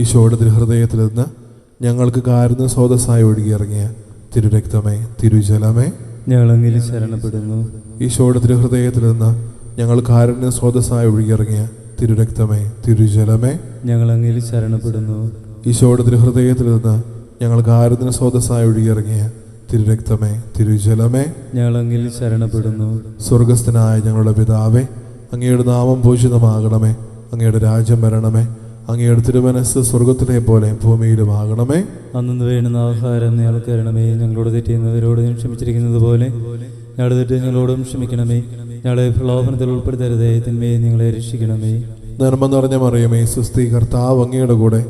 ഈശോയുടെ തിരുഹൃദയത്തിൽ നിന്ന് ഞങ്ങൾക്ക് കാരുന്ന സ്രോതസ്സായി ഒഴുകിയിറങ്ങിയ തിരുരക്തമേ തിരുജലമേ. ഞങ്ങളങ്ങിൽ ശരണപ്പെടുന്നു. ഈശോയുടെ തിരുഹൃദയത്തിൽ നിന്ന് ഞങ്ങൾ കാരുണ്യ സ്രോതസ്സായി ഒഴുകിയിറങ്ങിയ തിരുരക്തമേ തിരുജലമേ. ഞങ്ങളങ്ങിൽ ശരണപ്പെടുന്നു. ഈശോയുടെ തിരുഹൃദയത്തിൽ നിന്ന് ഞങ്ങൾ കാരുണ്യ സ്രോതസ്സായി ഒഴുകിയിറങ്ങിയ തിരുരക്തമേ തിരുജലമേ. ഞങ്ങളങ്ങിൽ ശരണപ്പെടുന്നു. സ്വർഗസ്ഥനായ ഞങ്ങളുടെ പിതാവേ അങ്ങയുടെ നാമം പൂജിതമാകണമേ അങ്ങയുടെ രാജ്യം വരണമേ. അങ്ങയുടെ തിരുമനസ് സ്വർഗത്തിലെ പോലെ ഭൂമിയിലും ആകണമേ അന്നു വേണ്ടുന്ന ആഹാരം തരണമേ. ഞങ്ങളോട് തെറ്റിയുന്നവരോട് ഞാൻ ക്ഷമിച്ചിരിക്കുന്നത് പോലെ. ഞങ്ങളുടെ തെറ്റ് ഞങ്ങളോടും ക്ഷമിക്കണമേ. ഞങ്ങളെ പ്രലോഭനത്തിൽ ഉൾപ്പെടുത്തരുതേ. തിന്മയെ ഞങ്ങളെ രക്ഷിക്കണമേ. നന്മ നിറഞ്ഞ മറിയമേ സുസ്ഥി കർത്താവ് അങ്ങയുടെ കൂടെ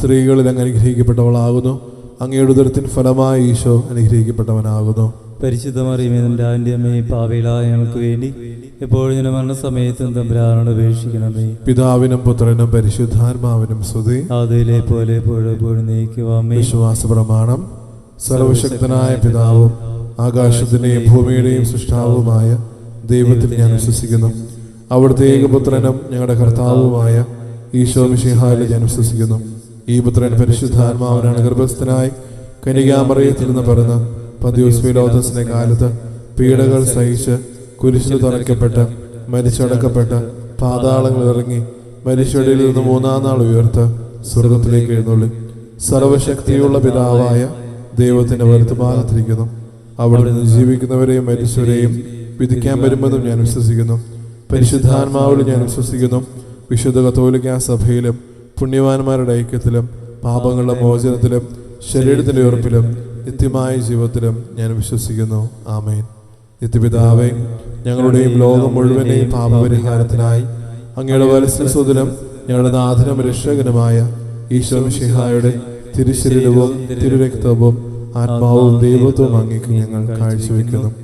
സ്ത്രീകളിൽ അങ്ങ് അനുഗ്രഹിക്കപ്പെട്ടവളാകുന്നു. അങ്ങയുടെ ഉദരത്തിൻ ഫലമായി ഈശോ അനുഗ്രഹിക്കപ്പെട്ടവനാകുന്നു. പരിശുദ്ധമറിയമേ നിന്റെ ആന്റെ അമ്മയെ പാവയിലായ ഞങ്ങൾക്ക് വേണ്ടി എപ്പോഴും ഞാൻ മരണസമയത്തും തമ്പുരാനോട് അപേക്ഷിക്കണമേ. പിതാവിനും പുത്രനും പരിശുദ്ധാത്മാവിനും സ്തുതി. അതിലെ പോലെ എപ്പോഴെപ്പോഴും എപ്പോഴും നീക്കുവാമേ. വിശ്വാസ പ്രമാണം സർവശക്തനായ പിതാവും ആകാശത്തിന്റെയും ഭൂമിയുടെയും സൃഷ്ടാവുമായ ദൈവത്തിൽ ഞാൻ വിശ്വസിക്കുന്നു. അവിടുത്തെ ഏകപുത്രനും ഞങ്ങളുടെ കർത്താവുമായ ഈശോ മിശിഹായിൽ ഞാൻ വിശ്വസിക്കുന്നു. ഈ പുത്രൻ പരിശുദ്ധാത്മാവനാണ് ഗർഭസ്ഥനായി കനികാമറിയത്തിൽ നിന്ന് പിറന്ന് പതിയോസ്മിലോധസിന്റെ കാലത്ത് പീഡകൾ സഹിച്ച് കുരിശിൽ തുറക്കപ്പെട്ട് മരിച്ചടക്കപ്പെട്ട് പാതാളങ്ങൾ ഇറങ്ങി മരിച്ചടിയിൽ നിന്ന് മൂന്നാം നാൾ ഉയർത്ത് സ്വർഗത്തിലേക്ക് എഴുന്നള്ളി. സർവശക്തിയുള്ള പിതാവായ ദൈവത്തിന്റെ വലത്തുഭാഗത്തിരിക്കുന്നു അവിടെ നിന്ന് ജീവിക്കുന്നവരെയും മരിച്ചവരെയും വിധിക്കാൻ വരുമെന്നും ഞാൻ വിശ്വസിക്കുന്നു. പരിശുദ്ധാത്മാവിൽ ഞാൻ വിശ്വസിക്കുന്നു. വിശുദ്ധ കത്തോലിക്ക സഭയിലും പുണ്യവാന്മാരുടെ ഐക്യത്തിലും പാപങ്ങളുടെ മോചനത്തിലും ശരീരത്തിന്റെ ഉറപ്പിലും നിത്യമായ ജീവിതത്തിലും ഞാൻ വിശ്വസിക്കുന്നു. ആമേൻ. നിത്യപിതാവേ ഞങ്ങളുടെയും ലോകം മുഴുവനെയും പാപപരിഹാരത്തിനായി അങ്ങയുടെ വലസ്സുതനും ഞങ്ങളുടെ നാഥനും രക്ഷകനുമായ ഈശോ മിശിഹായുടെ തിരുശരീരവും തിരുരക്തവും ആത്മാവും ദൈവത്വവും അങ്ങേക്ക് ഞങ്ങൾ കാഴ്ചവെക്കുന്നു.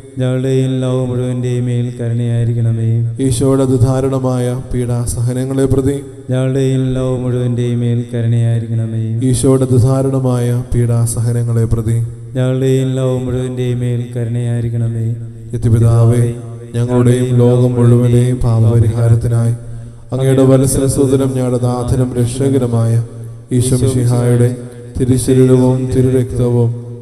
ഞങ്ങളുടെയും ലോകം മുഴുവന്റെയും മേൽ കരുണയായിരിക്കണമേ. ഈശോയുടെ അതിധാരണമായ പീഡാസഹനങ്ങളെ പ്രതി ഞങ്ങളുടെയും ലോകം മുഴുവന്റെയും മേൽ കരുണയായിരിക്കണമേ. ഈശോയുടെ അതിധാരണമായ പീഡാസഹനങ്ങളെ പ്രതി ഞങ്ങളുടെയും ലോകം മുഴുവന്റെയും മേൽ കരുണയായിരിക്കണമേ. നിത്യപിതാവേ ഞങ്ങളുടെയും ലോകം മുഴുവനെയും പാപപരിഹാരത്തിനായി അങ്ങയുടെ വലസരസ്വതനും ഞങ്ങളുടെ നാഥനും രക്ഷകരമായ ഈശോ ഈശ്വമിഷിഹായുടെ തിരുശരീരവും തിരുരക്തവും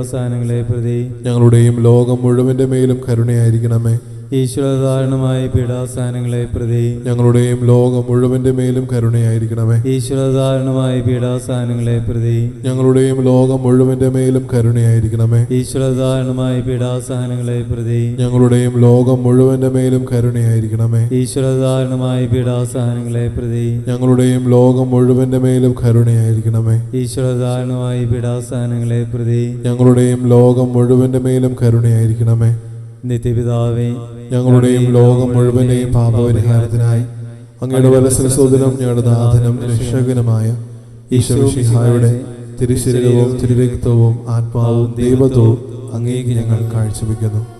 പീഡാസാനങ്ങളെ പ്രതി ഞങ്ങളുടെയും ലോകം മുഴുവന്റെ മേലും കരുണയായിരിക്കണമേ. ഈശ്വരധാരണമായ പീഡാസ്ഥാനങ്ങളെ പ്രതി ഞങ്ങളുടെയും ലോകം മുഴുവന്റെ മേലും കരുണയായിരിക്കണമേ. ഈശ്വരധാരണമായ പീഡാസ്ഥാനങ്ങളെ പ്രതി ഞങ്ങളുടെയും ലോകം മുഴുവന്റെ മേലും കരുണയായിരിക്കണമേ. ഈശ്വരധാരണമായ പീഡാസ്ഥാനങ്ങളെ പ്രതി ഞങ്ങളുടെയും ലോകം മുഴുവന്റെ മേലും കരുണയായിരിക്കണമേ. ഈശ്വരധാരണമായ പീഡാസ്ഥാനങ്ങളെ പ്രതി ഞങ്ങളുടെയും ലോകം മുഴുവന്റെ മേലും കരുണയായിരിക്കണമേ. ഈശ്വരധാരണമായ പീഡാസ്ഥാനങ്ങളെ പ്രതി ഞങ്ങളുടെയും ലോകം മുഴുവന്റെ മേലും കരുണയായിരിക്കണമേ. നിത്യപിതാവേ ഞങ്ങളുടെയും ലോകം മുഴുവനെയും പാപപരിഹാരത്തിനായി അങ്ങയുടെ വലസരസോദനം ഞങ്ങളുടെ നാഥനും രക്ഷകനുമായ ഈശ്വരഷിഹായുടെ തിരുശരീരവും തിരുരക്തവും ആത്മാവും ദൈവത്വവും അങ്ങേക്ക് ഞങ്ങൾ കാഴ്ചവെക്കുന്നു.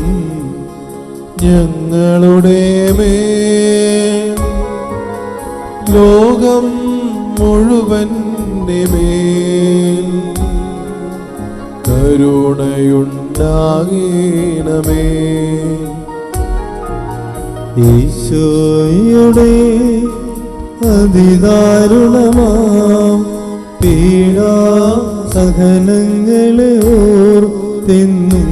ഞങ്ങളുടെ മേ ലോകം മുഴുവൻ മേൽ കരുണയുണ്ടാകണമേ. ഈശോയുടെ അതിദാരുണമാം പീഡാ സഹനങ്ങളെ ഓർത്തെന്നും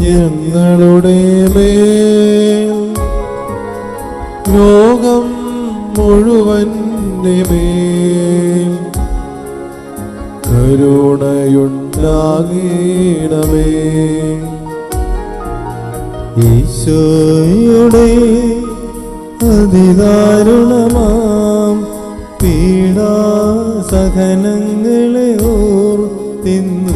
ഞങ്ങളുടെ മേൽ. ലോകം മുഴുവന്റെ മേൽ. കരുണയുണ്ടാകണമേ. ഈശോയുടെ അതിദാരുണമാം പീഡാ സഹനങ്ങളെ ഓർത്തെന്നും.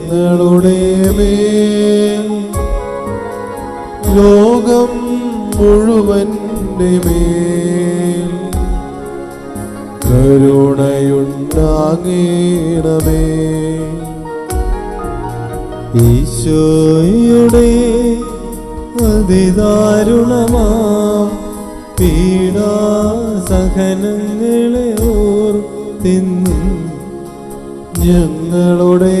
ഞങ്ങളുടെ മേൽ ലോകം മുഴുവന്റെ മേൽ കരുണയുണ്ടാകേണമേ. ഈശോയുടെ അതിദാരുണമാം പീഡാ സഹനങ്ങളെ ഓർത്തെന്നും ഞങ്ങളുടെ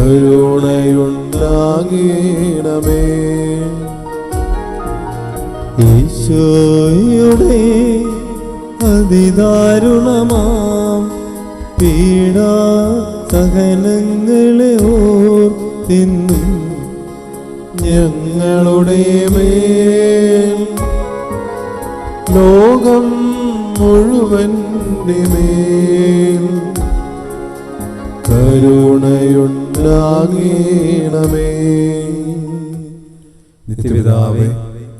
കരുണയുണ്ടാകണമേ. ഈശോയുടെ അതിദാരുണമാം പീഡാ സഹനങ്ങളെ ഓർത്തിന്നും ഞങ്ങളുടെ മേൽ. ലോകം മുഴുവൻ മേൽ കരുണയുണ്ടാകണമേ നിത്യപിതാവേ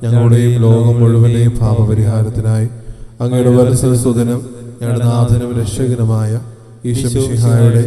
ഞങ്ങളുടെയും ലോകം മുഴുവനെയും പാപപരിഹാരത്തിനായി അങ്ങയുടെ വത്സരസുതനും ഞങ്ങളുടെ നാഥനും രക്ഷകനുമായ ഈശ്വരയുടെ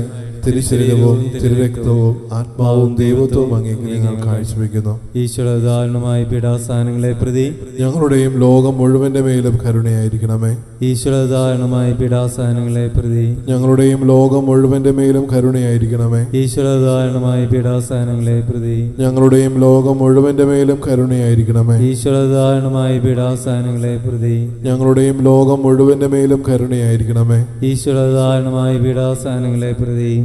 തിരുശരീരവും തിരുരക്തവും ആത്മാവും ദൈവത്വവും അങ്ങേക്ക് ഞങ്ങൾ കാഴ്ചവെക്കുന്നു. ഈശ്വരധാരണമായ പീഡാസ്ഥാനങ്ങളെ പ്രതി ഞങ്ങളുടെയും ലോകം മുഴുവന്റെ മേലും കരുണയായിരിക്കണമേ. ഈശ്വരധാരണമായ പീഡാസ്ഥാനങ്ങളെ പ്രതി ഞങ്ങളുടെയും ലോകം മുഴുവന്റെ മേലും കരുണയായിരിക്കണമേ. ഈശ്വരധാരണമായ പീഡാസ്ഥാനങ്ങളെ പ്രതി ഞങ്ങളുടെയും ലോകം മുഴുവന്റെ മേലും കരുണയായിരിക്കണമേ. ഈശ്വരധാരണമായ പീഡാസ്ഥാനങ്ങളെ പ്രതി ഞങ്ങളുടെയും ലോകം മുഴുവന്റെ മേലും കരുണയായിരിക്കണമേ. ഈശ്വരധാരണമായ പീഡാസ്ഥാനങ്ങളെ പ്രതി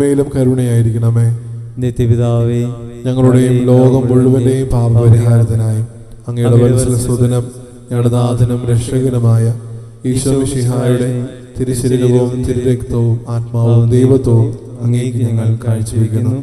മേലും കരുണയായിരിക്കണമേ. നിത്യപിതാവേ ഞങ്ങളുടെയും ലോകം മുഴുവന്റെയും പാപപരിഹാരത്തിനായി അങ്ങയുടെ വത്സല സുതനം ഞങ്ങളുടെ നാഥനും രക്ഷകനുമായ ഈശ്വരവിഷിഹായുടെ തിരുശരീരവും തിരുരക്തവും ആത്മാവും ദൈവത്വവും അങ്ങേക്ക് ഞങ്ങൾ കാഴ്ചവെക്കുന്നു.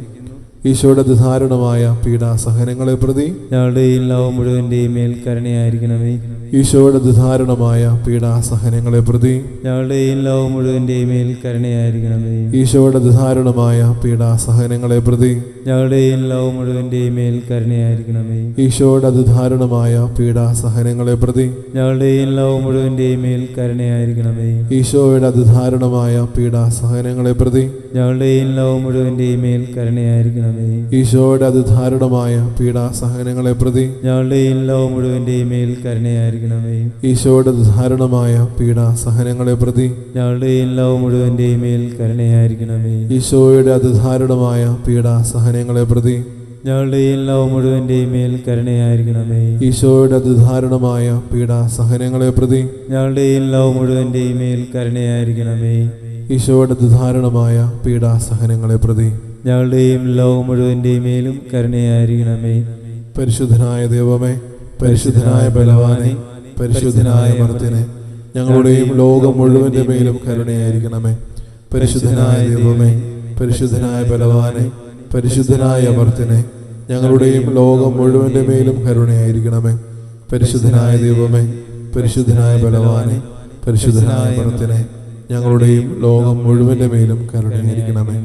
ഈശോയുടെ പീഡാ പീഡാസഹനങ്ങളെ പ്രതി ഞങ്ങളുടെയും ലോകം മുഴുവന്റെയും മേൽ കരുണയായിരിക്കണമേ. ഈശോയുടെ പീഡാ പീഡാസഹനങ്ങളെ പ്രതി ഞങ്ങളുടെയും ലോകം മുഴുവന്റെയും മേൽ കരുണയായിരിക്കണമേ. ഈശോയുടെ ധാരണമായ പീഡാസഹനങ്ങളെ പ്രതി ഞങ്ങളുടെയും ലോകം മുഴുവന്റെയും മേൽ കരുണയായിരിക്കണമേ. ഈശോയുടെ ധാരണമായ പീഡാസഹനങ്ങളെ പ്രതി ഞങ്ങളുടെയും ലോകം മുഴുവന്റെയും മേൽ കരുണയായിരിക്കണമേ. ഈശോയുടെ ധാരണമായ പീഡാസഹനങ്ങളെ പ്രതി ഞങ്ങളുടെയും ലോകം മുഴുവന്റെയും മേൽ ഈശോയുടെ ധാരണമായ പീഡാസഹനങ്ങളെ പ്രതി ഞങ്ങളുടെ ലോകം മുഴുവന്റെയും മേൽ കരുണയായിരിക്കണമേ. ഈശോയുടെ ധാരണമായ പീഡാസഹനങ്ങളെ പ്രതി ഞങ്ങളുടെ ലോകം മുഴുവന്റെയും മേൽ കരുണയായിരിക്കണമേ. ഈശോയുടെ ധാരണമായ പീഡാസഹനങ്ങളെ പ്രതി ഞങ്ങളുടെ ലോകം മുഴുവന്റെയും മേൽ കരുണയായിരിക്കണമേ. ഈശോയുടെ ധാരണമായ പീഡാസഹനങ്ങളെ പ്രതി ഞങ്ങളുടെ ലോകം മുഴുവന്റെയും മേൽ കരുണയായിരിക്കണമേ. ഈശോയുടെ ധാരണമായ പീഡാസഹനങ്ങളെ പ്രതി ഞങ്ങളുടെയും ലോകം മുഴുവന്റെയും മേലും കരുണയായിരിക്കണമേ. പരിശുദ്ധനായ ദൈവമേ പരിശുദ്ധനായ ബലവാനെ പരിശുദ്ധനായ മർത്തിനെ ഞങ്ങളുടെയും ലോകം മുഴുവന്റെ മേലും കരുണയായിരിക്കണമേ. പരിശുദ്ധനായ ദൈവമേ പരിശുദ്ധനായ ബലവാനെ പരിശുദ്ധനായ അമർത്തിനെ ഞങ്ങളുടെയും ലോകം മുഴുവന്റെ മേലും കരുണയായിരിക്കണമേ. പരിശുദ്ധനായ ദൈവമേ പരിശുദ്ധനായ ബലവാനെ പരിശുദ്ധനായ അമർത്തിനെ ഞങ്ങളുടെയും ലോകം മുഴുവന്റെ മേലും കരുണയായിരിക്കണമേ.